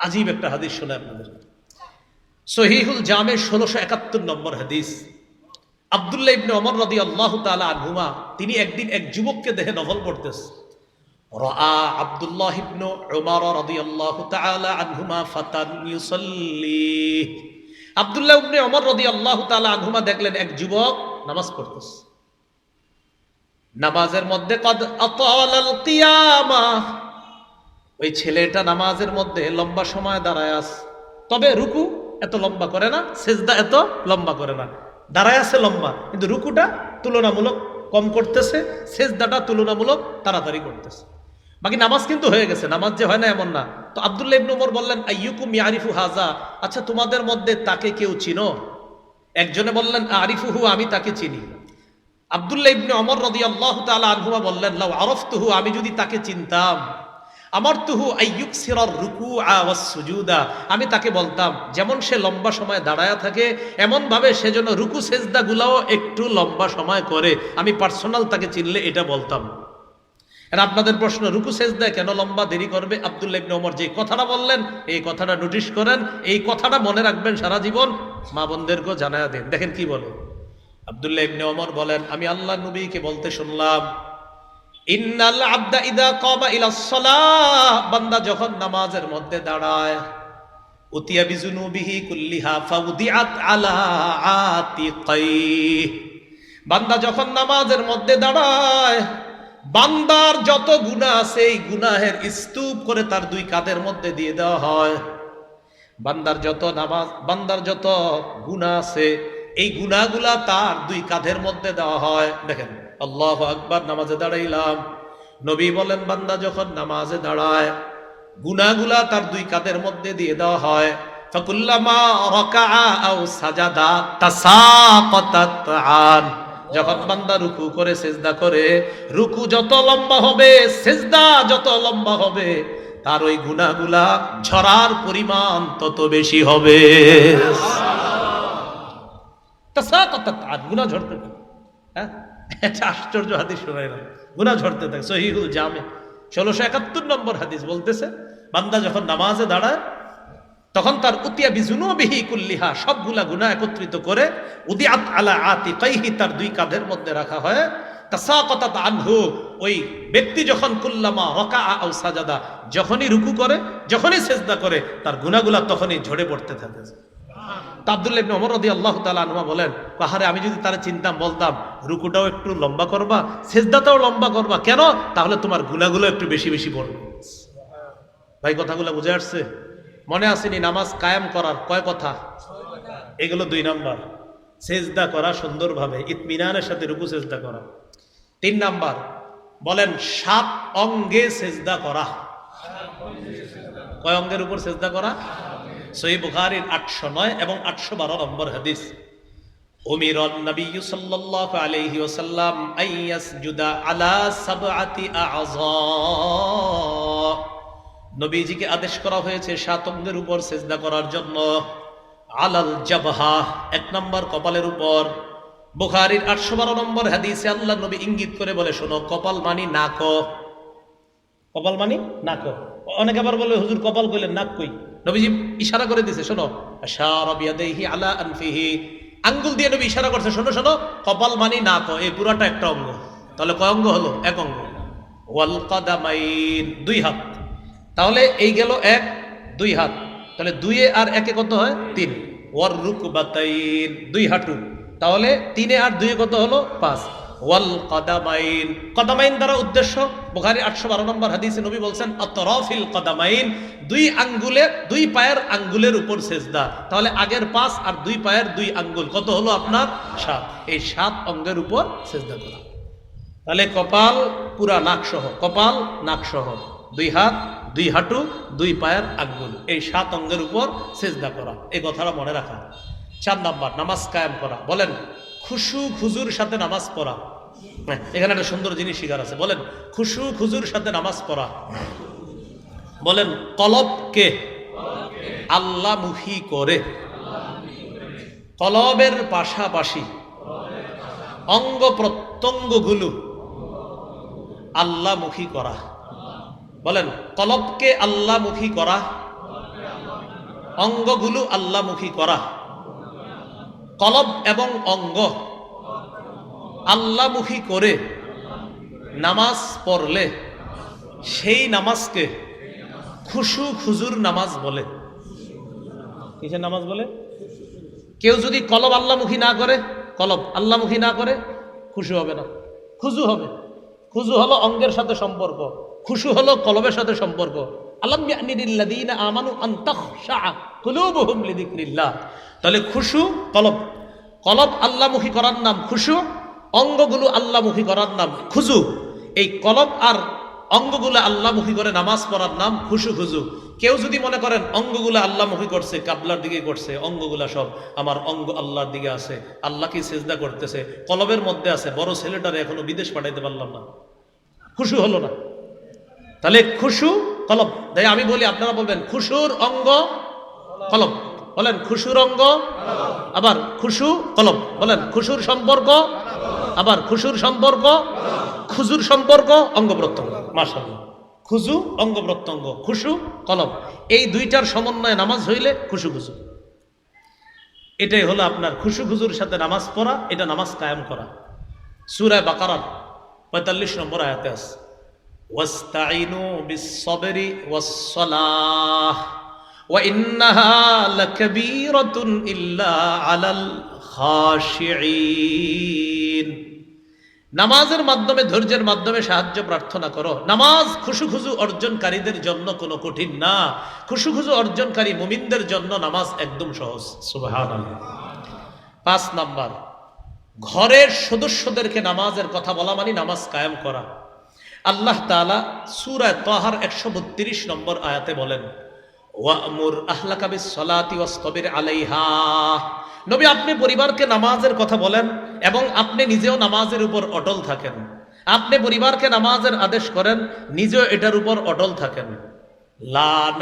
আজীব একটা হাদিস শোনে আপনাদের। সহিহুল জামে ষোলোশো একাত্তর নম্বর হাদিস। আবদুল্লাহ ইবনে অমর রদি আল্লাহ তালা আনহুমা, তিনি একদিন এক যুবককে দেহে নভল পড়তেছে। আব্দুল্লাহ আব্দুল্লাহ ইবনে ওমর রাদিয়াল্লাহু তাআলা আনহুমা দেখলেন এক যুবক নামাজ পড়তেছে। নামাজের মধ্যে, কদ ওই ছেলেটা নামাজের মধ্যে লম্বা সময় দাঁড়ায় আছে তবে রুকু এত লম্বা করে না, সেজদা এত লম্বা করে না। দাঁড়ায় আছে লম্বা, কিন্তু রুকুটা তুলনামূলক কম করতেছে, সেজদাটা তুলনামূলক তাড়াতাড়ি করতেছে। বাকি নামাজ কিন্তু হয়ে গেছে, নামাজ যে হয় না এমন না। তো আবদুল্লাহ ইবনে বললেন, আইয়ুকুম ইয়ারিফু হাজা? আচ্ছা তোমাদের মধ্যে তাকে কেউ চিনো? একজনে বললেন, আরিফুহু, আমি তাকে চিনি। আবদুল্লাহ ইবনে অমর রদি আল্লাহ তালা আনহুমা বললেন, লাউ আরফতুহু, আমি যদি তাকে চিনতাম। আমার তুহু আইয়ুক সিরর রুকু আওয়াজ সুজুদা। আমি তাকে বলতাম, যেমন সে লম্বা সময় দাঁড়ায়া থাকে এমন ভাবে সে যেন রুকু সেজদা গুলাও একটু লম্বা সময় করে। আমি পার্সোনাল তাকে চিনলে এটা বলতাম। আর আপনাদের প্রশ্ন, রুকু সেজদা কেন লম্বা দেরি করবে? আব্দুল্লাহ ইবনে ওমর, যে কথাটা বললেন, এই কথাটা নোটিশ করেন, এই কথাটা মনে রাখবেন সারা জীবন। মা বোনদেরকেও জানায়া দেন। দেখেন কি বলে। আব্দুল্লাহ ইবনে ওমর বলেন, আমি আল্লাহ নবীকে বলতে শুনলাম ইন্নাল আবদা ইদা কামা ইলা সালাহ। বান্দা যখন নামাজের মধ্যে দাঁড়ায়, উতিয়া বিজুনুবিহি কুল্লিহা ফাউদিআত আলা আতিকাই বান্দা যখন নামাজের মধ্যে দাঁড়ায়, বান্দার যত গুনাহ আছে, এই গুনাহের স্তূপ করে তার দুই কাঁধের মধ্যে দিয়ে দেওয়া হয়। বান্দার যত নামাজ, বান্দার যত গুনাহ আছে, এই গুনাহগুলা তার দুই কাঁধের মধ্যে দেওয়া হয়। দেখেন আল্লাহ আকবার, নামাজে দাঁড়াইলাম। নবী বলেন, বান্দা যখন নামাজে দাঁড়ায় গুনাগুলা তার দুই কাঁধের মধ্যে দিয়ে দেওয়া হয়। যখন বান্দা রুকু করে, সেজদা করে, রুকু যত লম্বা হবে, সেজদা যত লম্বা হবে, তার ওই গুনাহগুলা ঝরার পরিমাণ তত বেশি হবে। গুনাহ ঝরতে হ্যাঁ? এটা আশ্চর্য হাদিস শোনাই না। গুনাহ ঝরতে থাকে। সহিহুল জামে। ষোলোশো একাত্তর নম্বর হাদিস বলতেছে, বান্দা যখন নামাজে দাঁড়ায়, তখন তার উতিয়া বিজুনু বিহি কুল্লিহা, সবগুলা গুণা একত্রিত করে উদিয়াত আলা আতি কাইহি তার দুই কাঁধের মধ্যে রাখা হয়। তাসাকাতাত আনহু, ওই ব্যক্তি যখন কুল্লামা রকা আও সাজাদা, যখনই রুকু করে, যখনই সেজদা করে, তার গুনাহগুলা তখনই ঝরে পড়তে থাকে। আব্দুল্লাহ ইবনে ওমর কাহারে আমি যদি তাহলে তোমার একটু বেশি বেশি ভাই, কথাগুলো আসছে? মনে নামাজ কায়েম করার কয় কথা? এগুলো দুই সেজদা করা সুন্দরভাবে, ইতমিনানের সাথে রুকু সেজদা করা। তিন নাম্বার, বলেন, সাত অঙ্গে সেজদা করা। কয় অঙ্গের উপর সেজদা করা? সহি আটশো নয় এবং আটশো বারো নম্বর হাদিস। আইয়াসজুদা আলা সাবআতি আযা নবীজিকে আদেশ করা হয়েছে সাত অঙ্গের উপর সেজদা করার জন্য। আলাল জাবহা, এক নম্বর কপালের উপর। বুখারীর আটশো বারো নম্বর হাদিসে আল্লাহ নবী ইঙ্গিত করে বলে, শোনো, কপাল মানি নাক কপাল মানি? নাক অনেক আবার বলে, হুজুর, কপাল কইলেন নাক কই? নবীজি ইশারা করে দিছে, শোনো। আলা আনফিহি। আঙ্গুল দিয়ে নবী ইশারা করছে, শোনো শোনো। কপাল মানি নাক এই পুরাটা একটা অঙ্গ। তাহলে কয় অঙ্গ হলো? এক অঙ্গ। ওয়াল কাদামাইন। দুই হাত। তাহলে এই গেল এক, দুই হাত। তাহলে দুইয়ে আর একে কত হয়? তিন। ওয়ার রুকবাতাইন। দুই হাঁটু। তাহলে তিনে আর দুইয়ে কত হলো? পাঁচ। ওয়াল কদামাইন। কদামাইন দ্বারা উদ্দেশ্য বুখারী আটশো বারো নম্বর হাদিসে নবী বলছেন অতরফিল কদামাইন, দুই আঙ্গুলে, দুই পায়ের আঙ্গুলের উপর সেজদা। তাহলে আগের পাঁচ আর দুই পায়ের দুই আঙ্গুল, কত হলো আপনার? সাত। এই সাত অঙ্গের উপর সেজদা করা। তাহলে কপাল পুরা নাক সহ কপাল নাক সহ দুই হাত, দুই হাঁটু, দুই পায়ের আঙ্গুল, এই সাত অঙ্গের উপর সেজদা করা। এই কথাটা মনে রাখা। চার নাম্বার, নামাজ কায়েম করা। বলেন খুশু খুজুর সাথে নামাজ পড়া। হ্যাঁ, এখানে একটা সুন্দর জিনিস শিকার আছে। বলেন খুশু খুজুর সাথে নামাজ পড়া। বলেন কলবকে আল্লাহমুখী করে। কলবের পাশাপাশি অঙ্গ প্রত্যঙ্গ প্রত্যঙ্গগুলো আল্লাহমুখী করা। বলেন কলবকে আল্লাহমুখী করা? অঙ্গগুলো আল্লাহমুখী করা। কলব এবং অঙ্গ। আল্লাহমুখী করে নামাজ পড়লে সেই নামাজকে খুশু খুজুর নামাজ বলে। কিসের নামাজ বলে? কেউ যদি কলব আল্লাহমুখী না করে, কলব আল্লাহমুখী না করে, খুশু হবে না। খুজু হবে। খুজু হলো অঙ্গের সাথে সম্পর্ক। খুশু হলো কলবের সাথে সম্পর্ক। ইয়ানিদিল্লাযীনা আমানু তাহলে খুশু কলব। কলব আল্লাহমুখী করার নাম খুশু, অঙ্গগুলো আল্লামুখী করার নাম খুজু। এই কলব আর অঙ্গগুলো আল্লাহমুখী করে নামাজ পড়ার নাম খুশু খুজু। কেউ যদি মনে করেন অঙ্গগুলো আল্লাহমুখী করছে, কাবলার দিকে করছে, অঙ্গগুলা সব আমার অঙ্গ আল্লাহর দিকে আছে আল্লাহকে সেজদা করতেছে, কলবের মধ্যে আছে, বড় ছেলেটারে এখনও বিদেশ পাঠাইতে পারলাম না। খুশু হলো না। তাহলে খুশু কলব। তাই আমি বলি, আপনারা বলবেন, খুশুর অঙ্গ কলব। বলেন খুশুর অঙ্গ, আবার খুশু কলম, বলেন খুশুর সম্পর্ক, আবার খুশুর সম্পর্ক, খুজুর সম্পর্ক অঙ্গ প্রত্যঙ্গ মাসাল খুজু অঙ্গ প্রত্যঙ্গ খুশু, কলম, এই দুইটার সমন্বয়ে নামাজ হইলে খুশু খুশু এটাই হলো আপনার খুশু খুজুর সাথে নামাজ পড়া, এটা নামাজ কায়েম করা। সুরায় বাকারার পঁয়তাল্লিশ নম্বর আয়াতে আস ওয়াস্তাইনু বিসবরি ওয়াসলাহ وإنها لكبيرة إلا على الخاشعين নামাজের মাধ্যমে ধৈর্যের মাধ্যমে সাহায্য প্রার্থনা করো নামাজ খুশু খুশু অর্জনকারীদের জন্য কোনো কঠিন না খুশু খুশু অর্জনকারী মুমিনদের জন্য নামাজ একদম সহজ সুবহানাল্লাহ পাঁচ নাম্বার ঘরের সদস্যদেরকে নামাজের কথা বলা মানে নামাজ কায়েম করা আল্লাহ তালা সুরায় তহার একশো বত্রিশ নম্বর আয়াতে বলেন ওয়ামুর আহলাকাবি সলাতি ওয়াস্তবির আলাইহা। নবী, আপনি পরিবারকে নামাজের কথা বলেন এবং আপনি নিজেও নামাজের উপর অটল থাকেন। আপনি পরিবারকে নামাজের আদেশ করেন, নিজেও এটার উপর অটল থাকেন। লা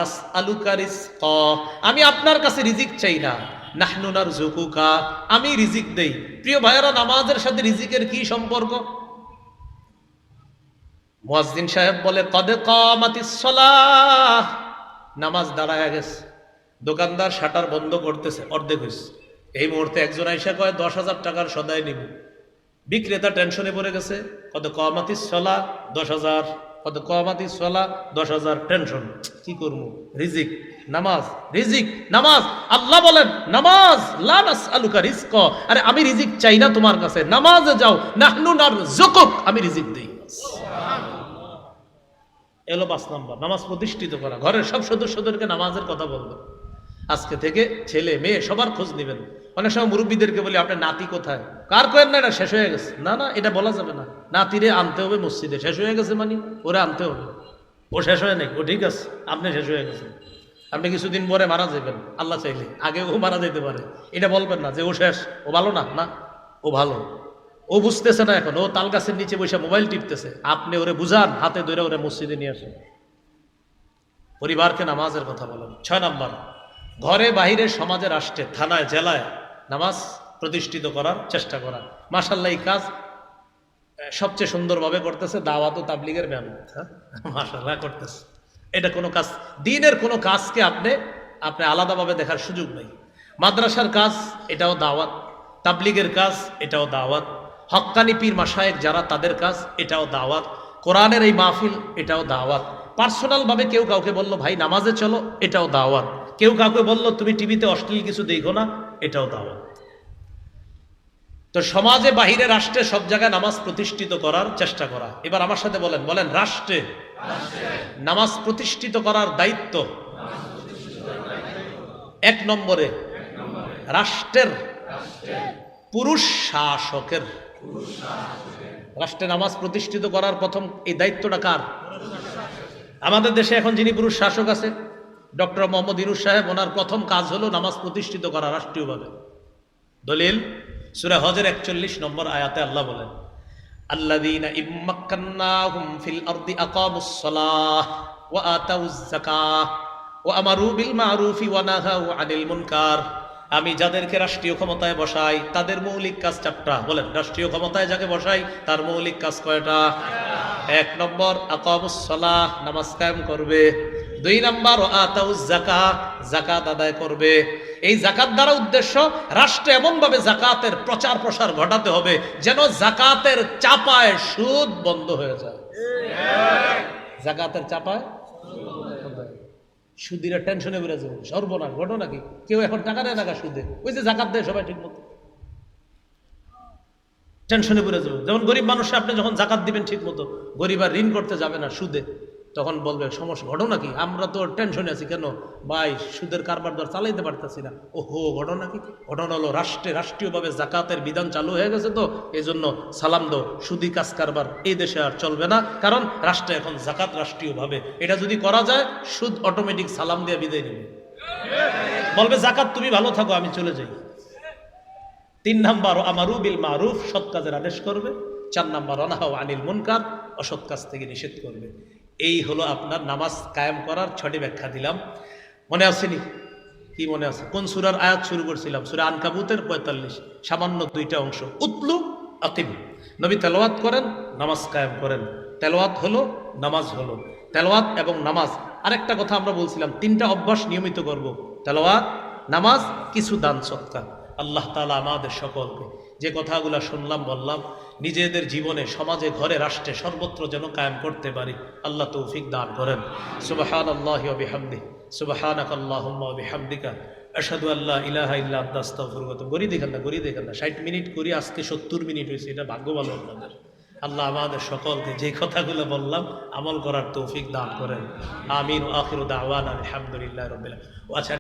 আমি আপনার কাছে রিজিক চাই না। নাহনুনার জুকুকা আমি রিজিক দেই। প্রিয় ভাইয়েরা, নামাজের সাথে রিজিকের কি সম্পর্ক? মুয়াজ্জিন সাহেব বলে, কদে কামাতিস সালাহ নামাজ দাঁড়ায় গেছে। দোকানদার শাটার বন্ধ করতেছে, অর্ধেক হয়েছে এই মুহূর্তে একজন আইসা কয়, দশ হাজার টাকার সদায় নিব। বিক্রেতা টেনশনে পড়ে গেছে, কত কমাতিস সলা, দশ হাজার, কত কমাতিস সলা, দশ হাজার, টেনশন। কি করব? রিজিক, নামাজ রিজিক, নামাজ। আল্লাহ বলেন, নামাজ লানাস আলুকা রিজক। আরে আমি রিজিক চাই না তোমার কাছে, নামাজে যাও, নাহনু নার জকুক আমি রিজিক দেই। এলো পাঁচ নম্বর, নামাজ প্রতিষ্ঠিত করা। ঘরের সব সদস্যদেরকে নামাজের কথা বলবেন আজকে থেকে ছেলে, মেয়ে সবার খোঁজ নেবেন। অনেক সময় মুরব্বীদেরকে বলি, আপনার নাতি কোথায়? কার কয়েন না, এটা শেষ হয়ে গেছে। না না, এটা বলা যাবে না। নাতিরে আনতে হবে মসজিদে। শেষ হয়ে গেছে মানে? ওরা আনতে হবে। ও শেষ হয়ে নেই? ও ঠিক আছে, আপনি শেষ হয়ে গেছেন। আপনি কিছুদিন পরে মারা যাবেন, আল্লাহ চাইলে। আগে ও মারা যেতে পারে। এটা বলবেন না যে ও শেষ, ও ভালো না? না, ও ভালো। ও বুঝতেছে না এখন, ও তাল গাছের নিচে বসে মোবাইল টিপতেছে। আপনি ওরে বুঝান, হাতে ধরে ওরে মসজিদে নিয়ে আসেন। পরিবারকে নামাজের কথা বলেন। ছয় নম্বর, ঘরে বাহিরে সমাজে রাষ্ট্রে থানায়, জেলায় নামাজ প্রতিষ্ঠিত করার চেষ্টা করা মাসাল্লাহ এই কাজ সবচেয়ে সুন্দরভাবে করতেছে, দাওয়াত ও তাবলিগের মেহনত হ্যাঁ? মাসাল্লাহ করতেছে। এটা কোনো কাজ, দিনের কোনো কাজকে আপনি আপনি আলাদাভাবে দেখার সুযোগ নেই। মাদ্রাসার কাজ, এটাও দাওয়াত। তাবলিগের কাজ, এটাও দাওয়াত। হক্কানি পীর মাসায়েক যারা তাদের কাজ এটাও দাওয়াত। কোরআনের এই মাহফিল এটাও দাওয়াত। পার্সোনালভাবে কেউ কাউকে বলল ভাই নামাজে চলো এটাও দাওয়াত। কেউ কাউকে বলল তুমি টিভিতে অশ্লীল কিছু দেখো না এটাও দাওয়াত। তো সমাজে বাহিরে রাষ্ট্রে সব জায়গায় নামাজ প্রতিষ্ঠিত করার চেষ্টা করা। এবার আমার সাথে বলেন বলেন রাষ্ট্রে? নামাজ প্রতিষ্ঠিত করার দায়িত্ব। এক নম্বরে রাষ্ট্রের পুরুষ শাসকের। রাষ্ট্রে নামাজ প্রতিষ্ঠিত করার প্রথম এই দায়িত্বটা কার আমাদের দেশে এখন যিনি পুরুষ শাসক আছে ডক্টর মোহাম্মদ ইনুস সাহেব ওনার প্রথম কাজ হলো নামাজ প্রতিষ্ঠিত করা রাষ্ট্রীয়ভাবে দলিল সুরা হজের একচল্লিশ নম্বর আয়াতে আল্লাহ বলেন الذين إن مكناهم في الأرض أقاموا الصلاة وآتوا الزكاة وأمروا بالمعروف ونهوا عن المنكر আমি যাদেরকে রাষ্ট্রীয় ক্ষমতায় বসাই তাদের মৌলিক কাজ চারটা। বলেন রাষ্ট্রীয় ক্ষমতায় যাকে বসাই তার মৌলিক কাজ কয়টা? এক নম্বর নামাজ কায়েম করবে। দুই নম্বর আতাউ জাকাত জাকাত আদায় করবে। এই জাকাত দ্বারা উদ্দেশ্য রাষ্ট্রে এমনভাবে জাকাতের প্রচার প্রসার ঘটাতে হবে যেন জাকাতের চাপায় সুদ বন্ধ হয়ে যায়। জাকাতের চাপায় সুদিরা টেনশনে বেড়ে যাবে। সর্বনাশ ঘটনা কি? কেউ এখন টাকা নেয় টাকা সুদে? ওই যে জাকাত দেয় সবাই ঠিক মতো। টেনশনে পড়ে যাবে। যেমন গরিব মানুষ আপনি যখন জাকাত দিবেন ঠিক মতো, গরিব আর ঋণ করতে যাবে না সুদে। তখন বলবে, সমস্যা, ঘটনা কি? আমরা তো টেনশনে আছি কেন? ভাই, সুদের কারবার দর চালাইতে পারতেছি না। ওহো, ঘটনা কি? ঘটনা হলো রাষ্ট্রে রাষ্ট্রীয়ভাবে জাকাতের বিধান চালু হয়ে গেছে তো এই জন্য সালাম দো সুদি কাজ কারবার এই দেশে আর চলবে না, কারণ রাষ্ট্রে এখন জাকাত রাষ্ট্রীয়ভাবে। এটা যদি করা যায়, সুদ অটোমেটিক সালাম দিয়ে বিদায় নেবে। বলবে, জাকাত তুমি ভালো থাকো, আমি চলে যাই। তিন নাম্বার, আমারু বিল মারুফ সৎ কাজের আদেশ করবে। চার নাম্বার অনাহাও আনিল মুনকার অসৎ কাজ থেকে নিষেধ করবে। এই হলো আপনার নামাজ কায়েম করার ছটি ব্যাখ্যা দিলাম। মনে আসেনি কি মনে আছে? কোন সুরার আয়াত শুরু করছিলাম? সুরা আনকাবুতের পঁয়তাল্লিশ, সামান্য দুইটা অংশ। উতলু আতিম। নবী তেলাওয়াত করেন, নামাজ কায়েম করেন। তেলাওয়াত হলো, নামাজ হলো। তেলাওয়াত এবং নামাজ। আরেকটা কথা আমরা বলছিলাম, তিনটা অভ্যাস নিয়মিত করব। তেলাওয়াত, নামাজ, কিছু দান সৎকার। আল্লাহ তালা আমাদের সকলকে যে কথাগুলো শুনলাম, বললাম নিজেদের জীবনে, সমাজে, ঘরে, রাষ্ট্রে সর্বত্র যেন কায়েম করতে পারি। আল্লাহ তৌফিক দান করেন। সুবাহান আল্লাহ আল্লাহুম্মা আশহাদু আল্লাহ ইল্লা গড়ি দেখেন না, গড়ি দেখেন না। 60 মিনিট করি, আজকে 70 মিনিট হয়েছে। এটা ভাগ্য ভালো আপনাদের। আল্লাহ আমাদের সকলকে যে কথাগুলো বললাম, আমল করার তৌফিক দান করেন। আমিন। আখিরু দাওয়ানা আলহামদুলিল্লাহ রাব্বিল আলামিন। আচ্ছা